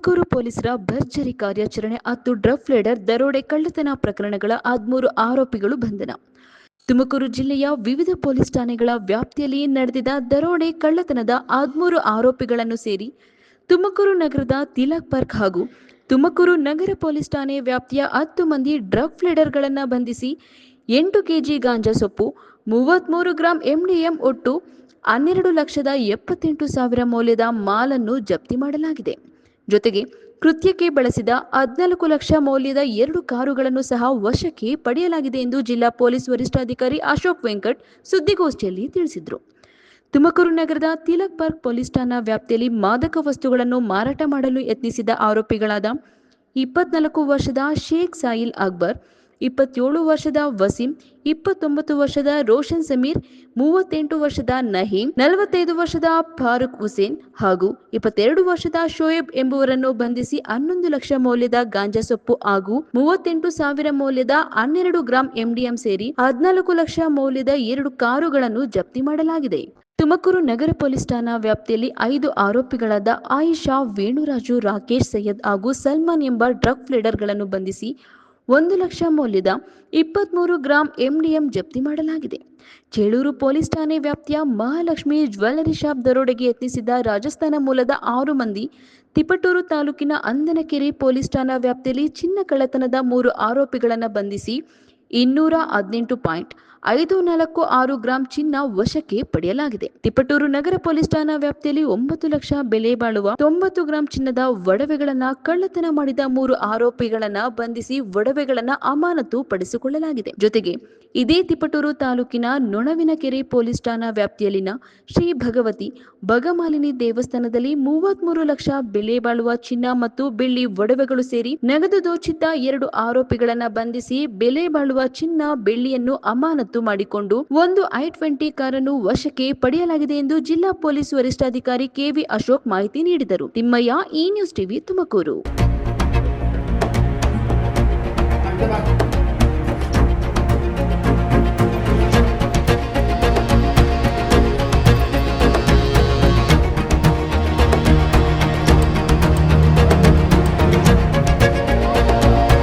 ತುಮಕೂರು ಪೊಲೀಸರ ಭರ್ಜರಿ ಕಾರ್ಯಾಚರಣೆ ಹತ್ತು ಡ್ರಫ್ ಲೇಡರ್ ದರೋಡೆ ಕಳ್ಳತನ ಪ್ರಕರಣಗಳ ಹದಿಮೂರು ಆರೋಪಿಗಳು ಬಂಧನ. ತುಮಕೂರು ಜಿಲ್ಲೆಯ ವಿವಿಧ ಪೊಲೀಸ್ ಠಾಣೆಗಳ ವ್ಯಾಪ್ತಿಯಲ್ಲಿ ನಡೆದಿದ ದರೋಡೆ ಕಳ್ಳತನದ ಹದಿಮೂರು ಆರೋಪಿಗಳನ್ನು ಸೇರಿ ತುಮಕೂರು ನಗರದ ತಿಲಕ್ ಪಾರ್ಕ್ ಹಾಗೂ ತುಮಕೂರು ನಗರ ಪೊಲೀಸ್ ಠಾಣೆ ವ್ಯಾಪ್ತಿಯ ಹತ್ತು ಮಂದಿ ಡ್ರಗ್ ಫ್ಲೇಡರ್ಗಳನ್ನು ಬಂಧಿಸಿ ಎಂಟು ಕೆಜಿ ಗಾಂಜಾ ಸೊಪ್ಪು ಮೂವತ್ತ್ಮೂರು ಗ್ರಾಂ ಎಂಡಿಎಂ ಒಟ್ಟು ಹನ್ನೆರಡು ಲಕ್ಷದ ಎಪ್ಪತ್ತೆಂಟು ಸಾವಿರ ಮೌಲ್ಯದ ಮಾಲನ್ನು ಜಪ್ತಿ ಮಾಡಲಾಗಿದೆ. ಜೊತೆಗೆ ಕೃತ್ಯಕ್ಕೆ ಬಳಸಿದ ಹದಿನಾಲ್ಕು ಲಕ್ಷ ಮೌಲ್ಯದ ಎರಡು ಕಾರುಗಳನ್ನು ಸಹ ವಶಕ್ಕೆ ಪಡೆಯಲಾಗಿದೆ ಎಂದು ಜಿಲ್ಲಾ ಪೊಲೀಸ್ ವರಿಷ್ಠಾಧಿಕಾರಿ ಅಶೋಕ್ ವೆಂಕಟ್ ಸುದ್ದಿಗೋಷ್ಠಿಯಲ್ಲಿ ತಿಳಿಸಿದರು. ತುಮಕೂರು ನಗರದ ತಿಲಕ್ ಪಾರ್ಕ್ ಪೊಲೀಸ್ ಠಾಣಾ ವ್ಯಾಪ್ತಿಯಲ್ಲಿ ಮಾದಕ ವಸ್ತುಗಳನ್ನು ಮಾರಾಟ ಮಾಡಲು ಯತ್ನಿಸಿದ ಆರೋಪಿಗಳಾದ ಇಪ್ಪತ್ನಾಲ್ಕು ವರ್ಷದ ಶೇಖ್ ಸಾಯಿಲ್ ಅಕ್ಬರ್ ಇಪ್ಪತ್ತೇಳು ವರ್ಷದ ವಸೀಂ, ಇಪ್ಪತ್ತೊಂಬತ್ತು ವರ್ಷದ ರೋಷನ್ ಸಮೀರ್, ಮೂವತ್ತೆಂಟು ವರ್ಷದ ನಹೀಂ, ನಲವತ್ತೈದು ವರ್ಷದ ಫಾರೂಕ್ ಹುಸೇನ್ ಹಾಗೂ ಇಪ್ಪತ್ತೆರಡು ವರ್ಷದ ಶೋಯಬ್ ಎಂಬುವರನ್ನು ಬಂಧಿಸಿ ಹನ್ನೊಂದು ಲಕ್ಷ ಮೌಲ್ಯದ ಗಾಂಜಾ ಸೊಪ್ಪು ಹಾಗೂ ಮೂವತ್ತೆಂಟು ಸಾವಿರ ಮೌಲ್ಯದ ಹನ್ನೆರಡು ಗ್ರಾಂ ಎಂಡಿಎಂ ಸೇರಿ ಹದಿನಾಲ್ಕು ಲಕ್ಷ ಮೌಲ್ಯದ ಎರಡು ಕಾರುಗಳನ್ನು ಜಪ್ತಿ ಮಾಡಲಾಗಿದೆ. ತುಮಕೂರು ನಗರ ಪೊಲೀಸ್ ಠಾಣಾ ವ್ಯಾಪ್ತಿಯಲ್ಲಿ ಐದು ಆರೋಪಿಗಳಾದ ಆಯಿಷಾ ವೇಣುರಾಜು ರಾಕೇಶ್ ಸೈಯದ್ ಹಾಗೂ ಸಲ್ಮಾನ್ ಎಂಬ ಡ್ರಗ್ ಫ್ಲೇಡರ್ಗಳನ್ನು ಬಂಧಿಸಿ ಒಂದು ಲಕ್ಷ ಮೌಲ್ಯದ ಇಪ್ಪತ್ಮೂರು ಗ್ರಾಂ ಎಂಡಿಎಂ ಜಪ್ತಿ ಮಾಡಲಾಗಿದೆ. ಚೇಳೂರು ಪೊಲೀಸ್ ಠಾಣೆ ವ್ಯಾಪ್ತಿಯ ಮಹಾಲಕ್ಷ್ಮಿ ಜ್ಯುವೆಲ್ಲರಿ ಶಾಪ್ ದರೋಡೆಗೆ ಯತ್ನಿಸಿದ್ದ ರಾಜಸ್ಥಾನ ಮೂಲದ ಆರು ಮಂದಿ, ತಿಪಟೂರು ತಾಲೂಕಿನ ಅಂದನಕೆರೆ ಪೊಲೀಸ್ ಠಾಣಾ ವ್ಯಾಪ್ತಿಯಲ್ಲಿ ಚಿನ್ನ ಕಳ್ಳತನದ ಮೂರು ಆರೋಪಿಗಳನ್ನು ಬಂಧಿಸಿ ಇನ್ನೂರ ಹದಿನೆಂಟು ಪಾಯಿಂಟ್ ಐದು ನಾಲ್ಕು ಆರು ಗ್ರಾಂ ಚಿನ್ನ ವಶಕ್ಕೆ ಪಡೆಯಲಾಗಿದೆ. ತಿಪಟೂರು ನಗರ ಪೊಲೀಸ್ ಠಾಣಾ ವ್ಯಾಪ್ತಿಯಲ್ಲಿ ಒಂಬತ್ತು ಲಕ್ಷ ಬೆಲೆ ಬಾಳುವ ತೊಂಬತ್ತು ಗ್ರಾಂ ಚಿನ್ನದ ಒಡವೆಗಳನ್ನ ಕಳ್ಳತನ ಮಾಡಿದ ಮೂರು ಆರೋಪಿಗಳನ್ನ ಬಂಧಿಸಿ ಒಡವೆಗಳನ್ನ ಅಮಾನತು ಪಡಿಸಿಕೊಳ್ಳಲಾಗಿದೆ ಜೊತೆಗೆ ಇದೇ ತಿಪಟೂರು ತಾಲೂಕಿನ ನೊಣವಿನಕೆರೆ ಪೊಲೀಸ್ ಠಾಣಾ ವ್ಯಾಪ್ತಿಯಲ್ಲಿನ ಶ್ರೀ ಭಗವತಿ ಬಗಮಾಲಿನಿ ದೇವಸ್ಥಾನದಲ್ಲಿ ಮೂವತ್ಮೂರು ಲಕ್ಷ ಬೆಲೆ ಬಾಳುವ ಚಿನ್ನ ಮತ್ತು ಬೆಳ್ಳಿ ಒಡವೆಗಳು ಸೇರಿ ನಗದು ದೋಚಿದ್ದ ಎರಡು ಆರೋಪಿಗಳನ್ನ ಬಂಧಿಸಿ ಬೆಲೆ ಬಾಳುವ ಚಿನ್ನ, ಬೆಳ್ಳಿಯನ್ನು ಅಮಾನತು ಮಾಡಿಕೊಂಡು ಒಂದು ಐ ಟ್ವೆಂಟಿ ಕಾರನ್ನು ವಶಕ್ಕೆ ಪಡೆಯಲಾಗಿದೆ ಎಂದು ಜಿಲ್ಲಾ ಪೊಲೀಸ್ ವರಿಷ್ಠಾಧಿಕಾರಿ ಕೆವಿ ಅಶೋಕ್ ಮಾಹಿತಿ ನೀಡಿದರು. ತಿಮ್ಮಯ್ಯ, ಈ ನ್ಯೂಸ್ ಟಿವಿ ತುಮಕೂರು.